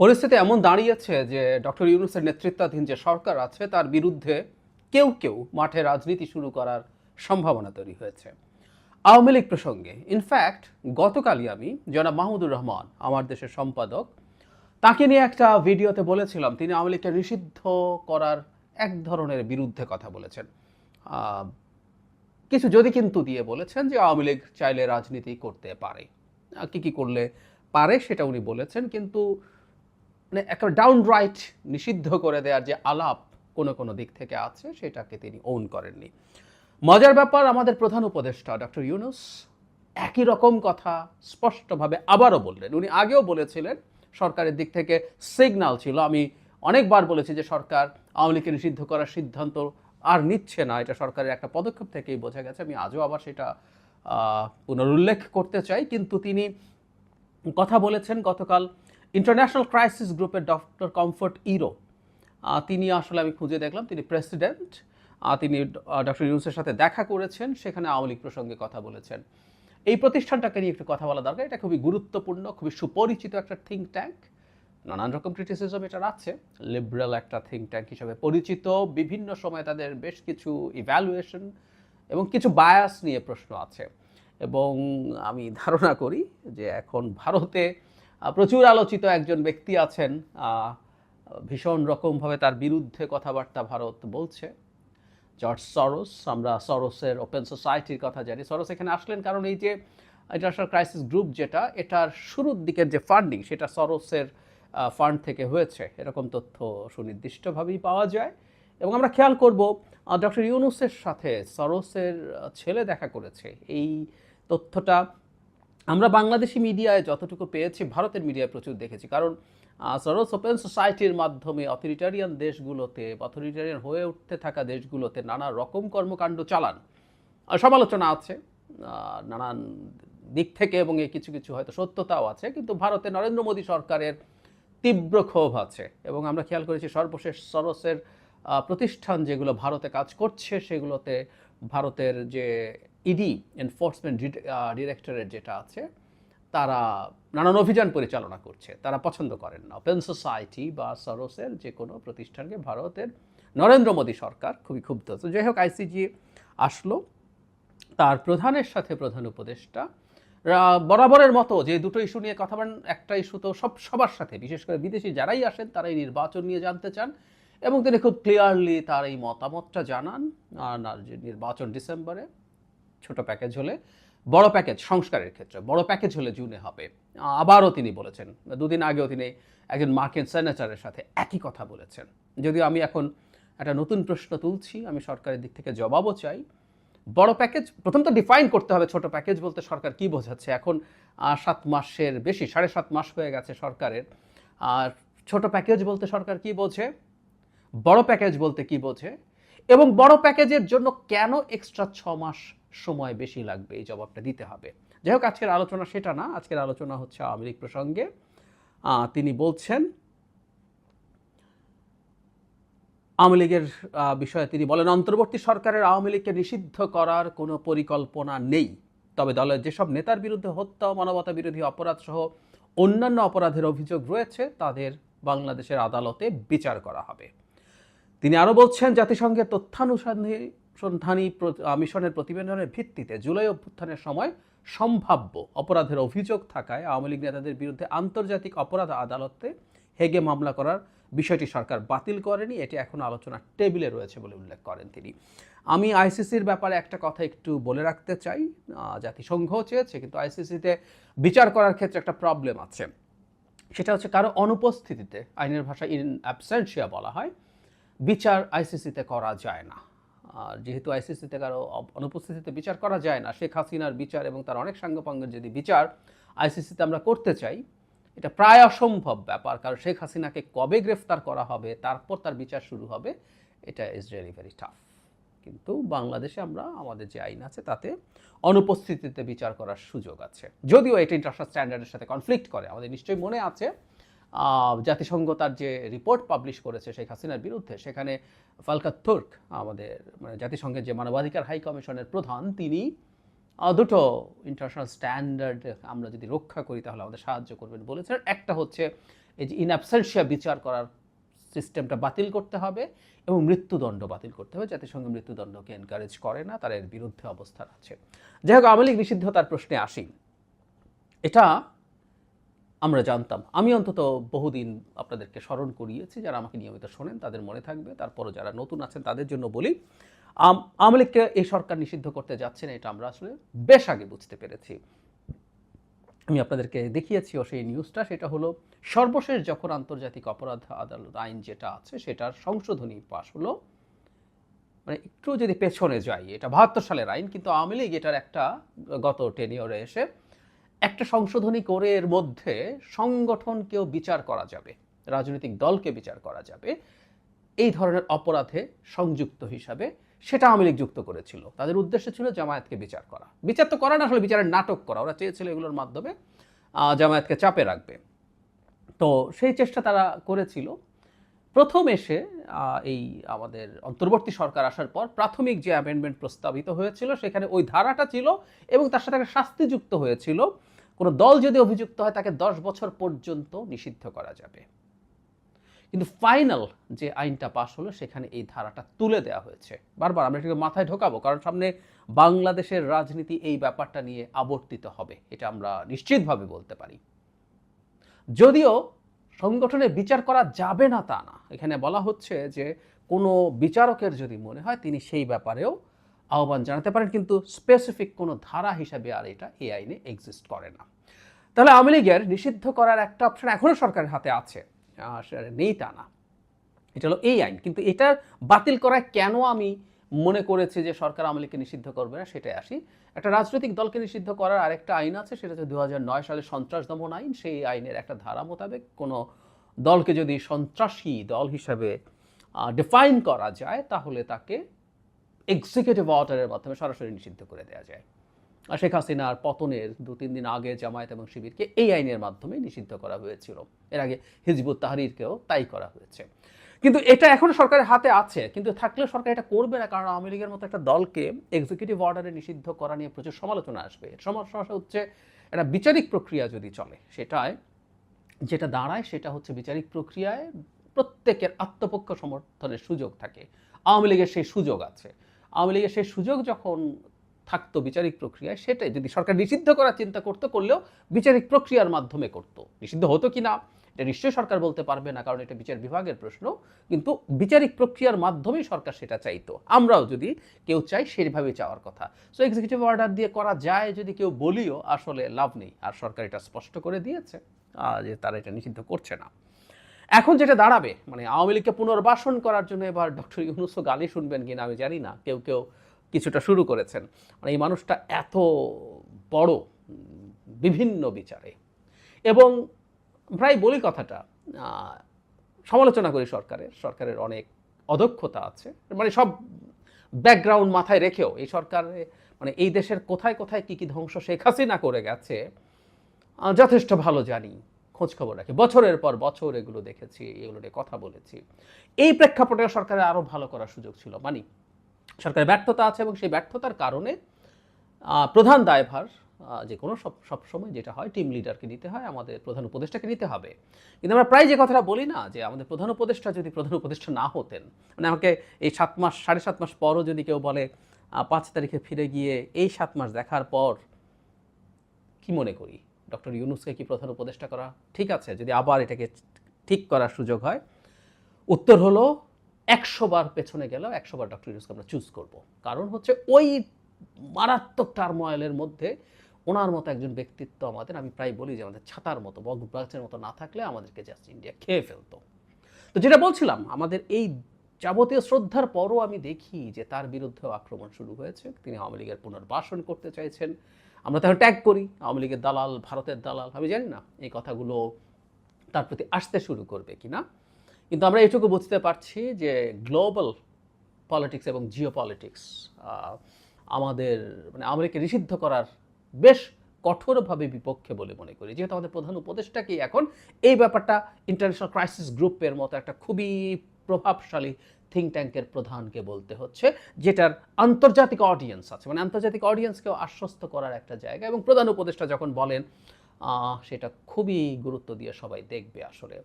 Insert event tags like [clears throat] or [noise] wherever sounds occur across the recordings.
পরিস্থিতি এমন দাঁড়িয়েছে যে ডক্টর ইউনুসের নেতৃত্বাধীন যে সরকার আছে, তার বিরুদ্ধে কেউ কেউ মাঠে রাজনীতি শুরু করার সম্ভাবনা তৈরি হয়েছে। আওয়ামী লীগ প্রসঙ্গে ইনফ্যাক্ট গতকালই আমি জনাব মাহমুদুর রহমান, আমার দেশের সম্পাদক, তাকে নিয়ে একটা ভিডিওতে বলেছিলাম, তিনি আওয়ামী লীগকে নিষিদ্ধ করার এক ধরনের বিরুদ্ধে কথা বলেছেন। কিছু যদি কিন্তু দিয়ে বলেছেন যে আওয়ামী লীগ চাইলে রাজনীতি করতে পারে। কি কি করলে পারে সেটা উনি বলেছেন, কিন্তু মানে একটা ডাউন রাইট নিষিদ্ধ করে দেওয়ার যে আলাপ কোনো কোনো দিক থেকে আছে, সেটাকে তিনি ওন করেননি। মজার ব্যাপার, আমাদের প্রধান উপদেষ্টা ডক্টর ইউনুস একই রকম কথা স্পষ্টভাবে আবারও বললেন। উনি আগেও বলেছিলেন, সরকারের দিক থেকে সিগন্যাল ছিল। আমি অনেকবার বলেছি যে সরকার আওয়ামী লীগকে নিষিদ্ধ করার সিদ্ধান্ত আর নিচ্ছে না। এটা সরকারের একটা পদক্ষেপ থেকেই বোঝা গেছে। আমি আজও আবার সেটা পুনরুল্লেখ করতে চাই। কিন্তু তিনি কথা বলেছেন গতকাল ইন্টারন্যাশনাল ক্রাইসিস গ্রুপের ডক্টর কমফোর্ট ইরো তিনি আসলে আমি খুঁজে দেখলাম, তিনি প্রেসিডেন্ট তিনি ডক্টর ইউনুসের সাথে দেখা করেছেন, সেখানে আওয়ামী প্রসঙ্গে কথা বলেছেন। এই প্রতিষ্ঠানটাকে নিয়ে একটু কথা বলা দরকার, এটা খুবই গুরুত্বপূর্ণ, খুবই সুপরিচিত একটা থিঙ্ক ট্যাঙ্ক নানান রকম ক্রিটিসিজম এটার আছে লিবারেল একটা থিঙ্ক ট্যাঙ্ক হিসেবে পরিচিত, বিভিন্ন সময় তাদের বেশ কিছু ইভ্যালুয়েশন এবং কিছু বায়াস নিয়ে প্রশ্ন আছে। এবং আমি ধারণা করি যে এখন ভারতে প্রচুর আলোচিত একজন ব্যক্তি আছেন ভীষণ রকমভাবে তার বিরুদ্ধে কথাবার্তা ভারত বলছে। জর্জ সরোস, আমরা সরোসের ওপেন সোসাইটির কথা জানি। সরোস এখানে আসলেন কারণ এই যে ইন্টারন্যাশনাল ক্রাইসিস গ্রুপ যেটা, এটার শুরুর দিকের যে ফান্ডিং, সেটা সরোসের ফান্ড থেকে হয়েছে। এরকম তথ্য সুনির্দিষ্টভাবেই পাওয়া যায়। এবং আমরা খেয়াল করব ডক্টর ইউনুসের সাথে সরোসের ছেলে দেখা করেছে। এই তথ্যটা আমরা বাংলাদেশি মিডিয়ায় যতটুকু পেয়েছি, ভারতের মিডিয়ায় প্রচুর দেখেছি। কারণ সরোস ওপেন সোসাইটির মাধ্যমে অথরিটারিয়ান দেশগুলোতে অথরিটারিয়ান হয়ে উঠতে থাকা দেশগুলোতে নানা রকম কর্মকাণ্ড চালান। সমালোচনা আছে নানান দিক থেকে এবং এই কিছু কিছু হয়তো সত্যতাও আছে, কিন্তু ভারতে নরেন্দ্র মোদী সরকারের তীব্র ক্ষোভ আছে। এবং আমরা খেয়াল করেছি সর্বশেষ সরসের প্রতিষ্ঠান যেগুলো ভারতে কাজ করছে, সেগুলোতে ভারতের যে ইডি এনফোর্সমেন্ট ডিরেক্টরেট যেটা আছে, তারা নানান অভিযান পরিচালনা করছে। তারা পছন্দ করেন না। ওপেন সোসাইটি বা সরসের যে কোনো প্রতিষ্ঠানকে ভারতের নরেন্দ্র মোদী সরকার খুবই ক্ষুব্ধ। তো যাই হোক আইসিজি আসলো। তার প্রধানের সাথে প্রধান উপদেষ্টা বরাবরের মতো যে দুটো ইস্যু নিয়ে কথা বলেন, একটা ইস্যু তো সব, সবার সাথে, বিশেষ করে বিদেশি যারাই আসেন, তারাই নির্বাচন নিয়ে জানতে চান এবং তিনি খুব ক্লিয়ারলি তার এই মতামতটা জানান। আর নির্বাচন ডিসেম্বরে ছোট প্যাকেজ হলে, বড় প্যাকেজ সংস্কারের ক্ষেত্রে, বড় প্যাকেজ হলে জুনে হবে। আবারও তিনি বলেছেন, দুদিন আগেও তিনি একজন মার্কিন সেনেটারের সাথে একই কথা বলেছেন। যদিও আমি এখন একটা নতুন প্রশ্ন তুলছি, আমি সরকারের দিক থেকে জবাবও চাই। বড় প্যাকেজ প্রথম তো ডিফাইন করতে হবে ছোট প্যাকেজ বলতে সরকার কি বোঝাচ্ছে। এখন সাত মাসের বেশি, সাড়ে সাত মাস হয়ে গেছে সরকারের। আর ছোট প্যাকেজ বলতে সরকার কি বোঝে? বড় প্যাকেজ বলতে কি বোঝে? এবং বড় প্যাকেজের জন্য কেন এক্সট্রা ছ মাস সময় বেশি লাগবে, এই জবাবটা দিতে হবে। যাই হোক, আজকের আলোচনা সেটা না, আজকের আলোচনা হচ্ছে আওয়ামী লীগ প্রসঙ্গে। তিনি বলছেন, আওয়ামী লীগের বিষয়ে তিনি বলেন, অন্তর্বর্তী সরকারের আওয়ামী লীগকে নিষিদ্ধ করার কোনো পরিকল্পনা নেই। তবে দলের যেসব নেতার বিরুদ্ধে হত্যা, মানবতা বিরোধী অপরাধ সহ অন্যান্য অপরাধের অভিযোগ রয়েছে, তাদের বাংলাদেশের আদালতে বিচার করা হবে। তিনি আরও বলছেন, জাতিসংঘের তথ্যানুসন্ধানী সন্ধানী প্র- মিশনের প্রতিবেদনের ভিত্তিতে জুলাই অভ্যুত্থানের সময় সম্ভাব্য অপরাধের অভিযোগ থাকায় আওয়ামী লীগ নেতাদের বিরুদ্ধে আন্তর্জাতিক অপরাধ আদালতে হেগে মামলা করার বিষয়টি সরকার বাতিল করেনি। এটি এখন আলোচনার টেবিলে রয়েছে বলে উল্লেখ করেন তিনি। আমি আইসিসির ব্যাপারে একটা কথা একটু বলে রাখতে চাই। জাতিসংঘ চেয়েছে, কিন্তু আইসিসিতে বিচার করার ক্ষেত্রে একটা প্রবলেম আছে। সেটা হচ্ছে কারও অনুপস্থিতিতে, আইনের ভাষায় ইন অ্যাবসেন্সিয়া বলা হয়, বিচার আইসিসিতে করা যায় না। আর যেহেতু আইসিসিতে কারও অনুপস্থিতিতে বিচার করা যায় না, শেখ হাসিনার বিচার এবং তার অনেক সাঙ্গপাঙ্গের যদি বিচার আইসিসিতে আমরা করতে চাই, এটা প্রায় অসম্ভব ব্যাপার। কারণ শেখ হাসিনাকে কবে গ্রেফতার করা হবে, তারপর তার বিচার শুরু হবে, এটা ইজ রিয়েলি ভেরি টাফ কিন্তু বাংলাদেশে আমরা, আমাদের যে আইন আছে, তাতে অনুপস্থিতিতে বিচার করার সুযোগ আছে। যদিও এটা ইন্টারন্যাশনাল স্ট্যান্ডার্ডের সাথে কনফ্লিক্ট করে, আমাদের নিশ্চয়ই মনে আছে জাতিসংঘ তার যে রিপোর্ট পাবলিশ করেছে শেখ হাসিনার বিরুদ্ধে, সেখানে ফালকাত তুর্ক, আমাদের মানে জাতিসংঘের যে মানবাধিকার হাই কমিশনের প্রধান, তিনি দুটো ইন্টারন্যাশনাল স্ট্যান্ডার্ড আমরা যদি রক্ষা করি তাহলে আমাদের সাহায্য করবেন বলেছেন। একটা হচ্ছে এই যে ইনঅ্যাবসেন্সিয়া বিচার করার সিস্টেমটা বাতিল করতে হবে এবং মৃত্যুদণ্ড বাতিল করতে হবে। জাতিসংঘ মৃত্যুদণ্ডকে এনকারেজ করে না, তার এর বিরুদ্ধে অবস্থান আছে। যাই হোক, আওয়ামী লীগ নিষিদ্ধতার প্রশ্নে আসি। এটা আমরা জানতাম। আমি অন্তত বহুদিন আপনাদেরকে স্মরণ করিয়েছি, যারা আমাকে নিয়মিত শোনেন তাদের মনে থাকবে। তারপরও যারা নতুন আছেন তাদের জন্য বলি আওয়ামী লীগকে এই সরকার নিষিদ্ধ করতে যাচ্ছে না, এটা আমরা আসলে বেশ আগে বুঝতে পেরেছি। আমি আপনাদেরকে দেখিয়েছিও সেই নিউজটা সেটা হলো, সর্বশেষ যখন আন্তর্জাতিক অপরাধ আদালত আইন যেটা আছে, সেটার সংশোধনী পাশ হলো মানে একটু যদি পেছনে যাই, এটা বাহাত্তর সালের আইন, কিন্তু আওয়ামী লীগ এটার একটা গত টেনিয়রে এসে একটা সংশোধনী করে এর মধ্যে সংগঠনকেও বিচার করা যাবে, রাজনৈতিক দলকে বিচার করা যাবে, এই ধরনের অপরাধে সংযুক্ত হিসাবে সেটা আওয়ামী লীগ যুক্ত করেছিল। তাদের উদ্দেশ্য ছিল জামায়াতকে বিচার করা। বিচার তো করা না, আসলে বিচারের নাটক করা। ওরা চেয়েছিল এগুলোর মাধ্যমে জামায়াতকে চাপে রাখবে। তো সেই চেষ্টা তারা করেছিল। প্রথম এসে এই আমাদের অন্তর্বর্তী সরকার আসার পর প্রাথমিক যে অ্যামেন্ডমেন্ট প্রস্তাবিত হয়েছিল, সেখানে ওই ধারাটা ছিল এবং তার সাথে একটা শাস্তি যুক্ত হয়েছিল। কোনো দল যদি অভিযুক্ত হয়, তাকে দশ বছর পর্যন্ত নিষিদ্ধ করা যাবে। কিন্তু ফাইনাল যে আইনটা পাশ হলো, সেখানে এই ধারাটা তুলে দেওয়া হয়েছে। বারবার আমরা এটাকে মাথায় ঢোকাবো, কারণ সামনে বাংলাদেশের রাজনীতি এই ব্যাপারটা নিয়ে আবর্তিত হবে, এটা আমরা নিশ্চিতভাবে বলতে পারি। যদিও সংগঠনে বিচার করা যাবে না তা না। এখানে বলা হচ্ছে যে কোনো বিচারকের যদি মনে হয়, তিনি সেই ব্যাপারেও আহ্বান জানাতে পারেন, কিন্তু স্পেসিফিক কোনো ধারা হিসাবে আর এটা এই আইনে এক্সিস্ট করে না। তাহলে আওয়ামী লীগের নিষিদ্ধ করার একটা অপশন এখনও সরকারের হাতে আছে নেই তা না। এটা হলো এই আইন কিন্তু এটা বাতিল করায় কেন আমি মনে করেছি যে সরকার আওয়ামী লীগকে নিষিদ্ধ করবে না, সেটাই আসি একটা রাজনৈতিক দলকে নিষিদ্ধ করার আরেকটা আইন আছে, সেটা হচ্ছে দু সালের সন্ত্রাস দমন আইন। সেই আইনের একটা ধারা মোতাবেক কোনো দলকে যদি সন্ত্রাসী দল হিসাবে ডিফাইন করা যায়, তাহলে তাকে এক্সিকিউটিভ অর্ডারের মাধ্যমে সরাসরি নিষিদ্ধ করে দেওয়া যায়। আর শেখ হাসিনার পতনের দু, তিন দিন আগে জামায়াত এবং শিবিরকে এই আইনের মাধ্যমে নিষিদ্ধ করা হয়েছিল। এর আগে হিজবুত তাহরিরকেও তাই করা হয়েছে। কিন্তু এটা এখন সরকারের হাতে আছে, কিন্তু থাকলেও সরকার এটা করবে না, কারণ আওয়ামী লীগের মতো একটা দলকে এক্সিকিউটিভ অর্ডারে নিষিদ্ধ করা নিয়ে প্রচুর সমালোচনা আসবে। সমস্যা হচ্ছে একটা বিচারিক প্রক্রিয়া যদি চলে, সেটায় যেটা দাঁড়ায় সেটা হচ্ছে বিচারিক প্রক্রিয়ায় প্রত্যেকের আত্মপক্ষ সমর্থনের সুযোগ থাকে। আওয়ামী লীগের সেই সুযোগ আছে। আওয়ামী লীগের সেই সুযোগ যখন থাকতো বিচারিক প্রক্রিয়ায়, সেটাই যদি সরকার নিষিদ্ধ করার চিন্তা করতো, করলেও বিচারিক প্রক্রিয়ার মাধ্যমে করতো। নিষিদ্ধ হতো কি না? এটা নিশ্চয়ই সরকার বলতে পারবে না, কারণ এটা বিচার বিভাগের প্রশ্ন। কিন্তু বিচারিক প্রক্রিয়ার মাধ্যমেই সরকার সেটা চাইতো। আমরাও যদি কেউ চাই সেইভাবে চাওয়ার কথা। সো এক্সিকিউটিভ অর্ডার দিয়ে করা যায় যদি কেউ বলিও, আসলে লাভ নেই। আর সরকার এটা স্পষ্ট করে দিয়েছে যে তারা এটা নিষিদ্ধ করছে না। এখন যেটা দাঁড়াবে মানে আওয়ামী লীগকে পুনর্বাসন করার জন্য এবার ডক্টর ইউনুসও গালি শুনবেন কিনা আমি জানি না, কেউ কেউ কিছুটা শুরু করেছেন। মানে এই মানুষটা এত বড় বিভিন্ন বিচারে। এবং প্রায় বলি কথাটা সমালোচনা করি সরকারের সরকারের অনেক অদক্ষতা আছে। মানে সব ব্যাকগ্রাউন্ড মাথায় রেখেও এই সরকারে মানে এই দেশের কোথায় কোথায় কী কী ধ্বংস শেখ হাসিনা করে গেছে যথেষ্ট ভালো জানি খোঁজ খবর রাখি। বছরের পর বছর এগুলো দেখেছি, এগুলো নিয়ে কথা বলেছি। এই প্রেক্ষাপটে সরকারের আরও ভালো করার সুযোগ ছিল। মানি সরকারের ব্যর্থতা আছে এবং সেই ব্যর্থতার কারণে প্রধান দায়ভার যে কোনো সব সবসময় যেটা হয় টিম লিডারকে নিতে হয়, আমাদের প্রধান উপদেষ্টাকে নিতে হবে। কিন্তু আমরা প্রায় যে কথাটা বলি না, যে আমাদের প্রধান উপদেষ্টা যদি প্রধান উপদেষ্টা না হতেন মানে আমাকে এই সাত মাস, সাড়ে সাত মাস পরও যদি কেউ বলে পাঁচ তারিখে ফিরে গিয়ে এই সাত মাস দেখার পর কি মনে করি? ডক্টর ইউনুসকে কি প্রধান উপদেষ্টা করা ঠিক আছে? যদি আবার এটাকে ঠিক করার সুযোগ হয়। উত্তর হলো, একশো বার পেছনে গেলেও একশো বার ডক্টর ইউনুসকে আমরা চুজ করব। কারণ হচ্ছে ওই মারাত্মক টার্ময়েলের মধ্যে ওনার মতো একজন ব্যক্তিত্ব আমাদের, আমি প্রায় বলি যে আমাদের ছাতার মতো বগবাচের মতো না থাকলে আমাদেরকে জাস্ট ইন্ডিয়া খেয়ে ফেলতো। তো যেটা বলছিলাম, আমাদের এই যাবতীয় শ্রদ্ধার পরও আমি দেখি যে তার বিরুদ্ধেও আক্রমণ শুরু হয়েছে। তিনি আওয়ামী লীগের পুনর্বাসন করতে চাইছেন। আমরা তাহলে ট্যাগ করি, আওয়ামী লীগের দালাল, ভারতের দালাল, আমি জানি না এই কথাগুলো তার প্রতি আসতে শুরু করবে কি না। কিন্তু আমরা এটুকু বুঝতে পারছি যে গ্লোবাল পলিটিক্স এবং জিও পলিটিক্স আমাদের মানে আমেরিকা নিষিদ্ধ করার বেশ কঠোরভাবে বিপক্ষে বলে মনে করি। যেহেতু আমাদের প্রধান উপদেষ্টাকেই এখন, এই ব্যাপারটা ইন্টারন্যাশনাল ক্রাইসিস গ্রুপের মতো একটা খুবই প্রভাবশালী থিঙ্ক ট্যাঙ্কের প্রধানকে বলতে হচ্ছে, যেটার আন্তর্জাতিক অডিয়েন্স আছে। মানে আন্তর্জাতিক অডিয়েন্সকেও আশ্বস্ত করার একটা জায়গা। এবং প্রধান উপদেষ্টা যখন বলেন সেটা খুবই গুরুত্ব দিয়ে সবাই দেখবে আসলে।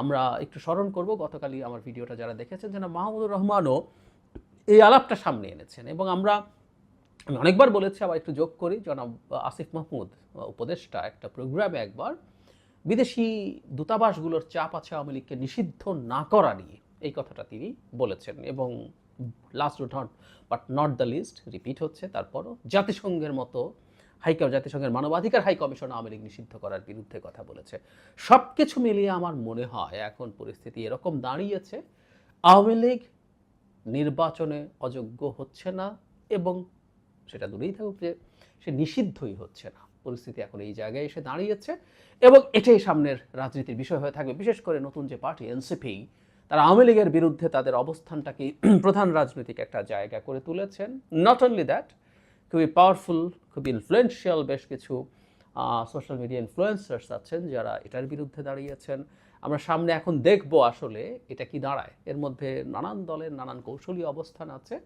আমরা একটু স্মরণ করব, গতকালই আমার ভিডিওটা যারা দেখেছেন, যেন মাহমুদুর রহমানও এই আলাপটা সামনে এনেছেন। এবং আমরা আমি অনেকবার বলেছি, আবার একটু যোগ করি। জনাব আসিফ মাহমুদ, উপদেষ্টা একটা প্রোগ্রামে একবার বিদেশি দূতাবাসগুলোর চাপ আছে আওয়ামী লীগকে নিষিদ্ধ না করা নিয়ে। এই কথাটা তিনি বলেছেন এবং last not but not the least repeat হচ্ছে, তারপরও জাতিসংঘের মতো হাই জাতিসংঘের মানবাধিকার হাই কমিশন আওয়ামী লীগ নিষিদ্ধ করার বিরুদ্ধে কথা বলেছে। সব কিছু মিলিয়ে আমার মনে হয় এখন পরিস্থিতি এরকম দাঁড়িয়েছে, আওয়ামী লীগ নির্বাচনে অযোগ্য হচ্ছে না এবং সেটা দূরেই থাকুক যে সে নিষিদ্ধই হচ্ছে না। পরিস্থিতি এখন এই জায়গায় এসে দাঁড়িয়েছে এবং এটাই সামনের রাজনীতির বিষয় হয়ে থাকবে। বিশেষ করে নতুন যে পার্টি, এনসিপি, তারা আওয়ামী লীগের বিরুদ্ধে তাদের অবস্থানটাকে [clears throat] প্রধান রাজনৈতিক একটা জায়গা করে তুলেছেন। নট অনলি দ্যাট খুবই পাওয়ারফুল খুবই ইনফ্লুয়েন্সিয়াল বেশ কিছু সোশ্যাল মিডিয়া ইনফ্লুয়েন্সার্স আছেন যারা এটার বিরুদ্ধে দাঁড়িয়েছেন। আমরা সামনে এখন দেখব আসলে এটা কি দাঁড়ায়। এর মধ্যে নানান দলের নানান কৌশলী অবস্থান আছে।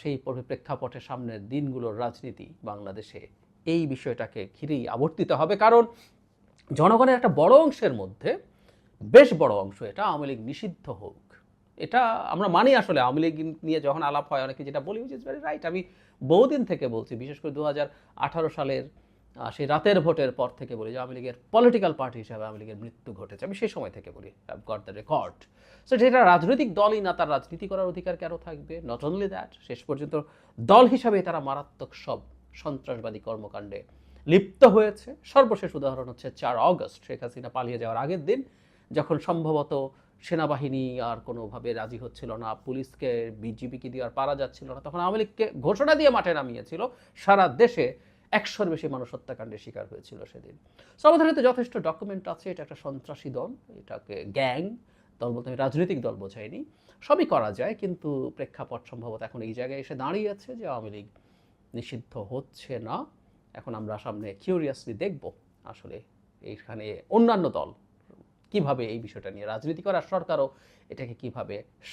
সেই প্রেক্ষাপটে সামনের দিনগুলোর রাজনীতি বাংলাদেশে এই বিষয়টাকে ঘিরেই আবর্তিত হবে। কারণ জনগণের একটা বড় অংশের মধ্যে বেশ বড় অংশ এটা আওয়ামী লীগ নিষিদ্ধ হোক। এটা আমরা মানি আসলে আওয়ামী লীগ নিয়ে যখন আলাপ হয়, অনেকে যেটা বলি ইজ ভেরি রাইট আমি বহুদিন থেকে বলছি, বিশেষ করে দু সালের সেই রাতের ভোটের পর থেকে বলি যে আওয়ামী লীগের পলিটিক্যাল পার্টি হিসাবে আওয়ামী লীগের মৃত্যু ঘটেছে। আমি সেই সময় থেকে বলি গট দ্য রেকর্ড সো যেটা রাজনৈতিক দলই না, তার রাজনীতি করার অধিকার কেন থাকবে? নট অনলি দ্যাট শেষ পর্যন্ত দল হিসাবে তারা মারাত্মক সব সন্ত্রাসবাদী কর্মকাণ্ডে লিপ্ত হয়েছে। সর্বশেষ উদাহরণ হচ্ছে চার অগস্ট, শেখ হাসিনা পালিয়ে যাওয়ার আগের দিন, যখন সম্ভবত সেনাবাহিনী আর কোনোভাবে রাজি হচ্ছিল না, পুলিশকে, বিজিবিকে দিয়ে আর পারা যাচ্ছিল না, তখন আওয়ামী লীগকে ঘোষণা দিয়ে মাঠে নামিয়েছিল, সারা দেশে একশোর বেশি মানুষ হত্যাকাণ্ডের শিকার হয়েছিল সেদিন। সো আমাদের হাতে যথেষ্ট ডকুমেন্ট আছে, এটা একটা সন্ত্রাসী দল, এটাকে গ্যাং দল বলতে আমি রাজনৈতিক দল বোঝাইনি, সবই করা যায়, কিন্তু প্রেক্ষাপট সম্ভবত এখন এই জায়গায় এসে দাঁড়িয়ে আছে যে আওয়ামী লীগ নিষিদ্ধ হচ্ছে না। এখন আমরা সামনে কিউরিয়াসলি দেখব আসলে এইখানে অন্যান্য দল কীভাবে এই বিষয়টা নিয়ে রাজনীতি করার সরকারও এটাকে কীভাবে